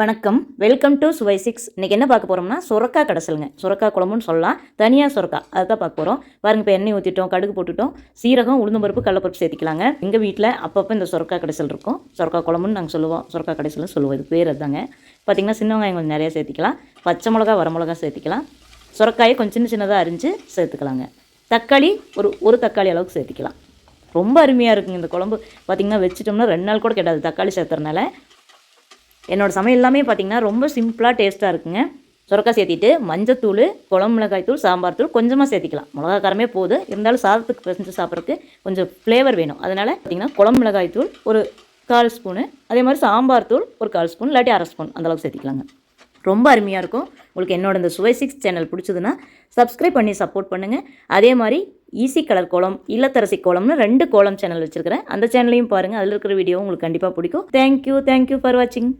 வணக்கம். Welcome to சுவை six இன்றைக்கி என்ன பார்க்க போகிறோம்னா சுரக்கா கடைசலுங்க சுரக்கா குழம்புன்னு சொல்லலாம். தனியாக சுரக்கா. அதை தான் பார்க்க போகிறோம் பாருங்க இப்போ எண்ணெய் ஊற்றிட்டோம் கடுகு போட்டுட்டோம். சீரகம் உளுந்தம்பருப்பு கடலப்பருப்பு சேர்த்துக்கலாங்க. எங்கள் வீட்டில் அப்பப்போ இந்த சுரக்கா கடைசல் இருக்கும். சுரக்கா குழம்புன்னு நாங்கள் சொல்லுவோம். சுரக்கா கடைசல்னு சொல்லுவோம். இது பேர் அதுதாங்க. பார்த்திங்கன்னா சின்ன வெங்காயம் கொஞ்சம் நிறையா சேர்த்திக்கலாம். பச்சை மிளகா வர மிளகா சேர்த்திக்கலாம். சுரக்காயை கொஞ்சம் சின்ன சின்னதாக அரிஞ்சு சேர்த்துக்கலாங்க. தக்காளி ஒரு ஒரு தக்காளி அளவுக்கு சேர்த்திக்கலாம். ரொம்ப அருமையாக இருக்குங்க இந்த குழம்பு. பார்த்திங்கன்னா வச்சுட்டோம்னா ரெண்டு நாள் கூட கெட்டாது தக்காளி சேர்த்துறதுனால என்னோடய சமையல் எல்லாமே பார்த்தீங்கன்னா ரொம்ப சிம்பிளாக டேஸ்ட்டாக இருக்குங்க. சுரக்காய் சேர்த்திட்டு மஞ்சத்தூள் குழம்பு மிளகாய் தூள் சாம்பார் தூள் கொஞ்சமாக சேர்த்திக்கலாம். மிளகா காரமே போதும் இருந்தாலும் சாதத்துக்கு பிசைஞ்சு சாப்பிட்றதுக்கு கொஞ்சம் ஃப்ளேவர் வேணும். அதனால் பார்த்தீங்கன்னா குழம்பு மிளகாய் தூள் ஒரு கால் ஸ்பூனு அதே மாதிரி சாம்பார் தூள் ஒரு கால் ஸ்பூன் இல்லாட்டி அரை ஸ்பூன் அந்தளவுக்கு சேர்த்திக்கலாங்க. ரொம்ப அருமையாக இருக்கும். உங்களுக்கு என்னோட இந்த சுவை சிக்ஸ் சேனல் பிடிச்சதுன்னா சப்ஸ்கிரைப் பண்ணி சப்போர்ட் பண்ணுங்கள் அதே மாதிரி ஈஸி கலர் கோலம் இல்லத்தரசி கோலம்னு ரெண்டு கோலம் சேனல் வச்சுருக்கிறேன். அந்த சேனலையும் பாருங்கள் அதில் இருக்கிற வீடியோ உங்களுக்கு கண்டிப்பாக பிடிக்கும். தேங்க்யூ தேங்க்யூ ஃபார் வாட்சிங்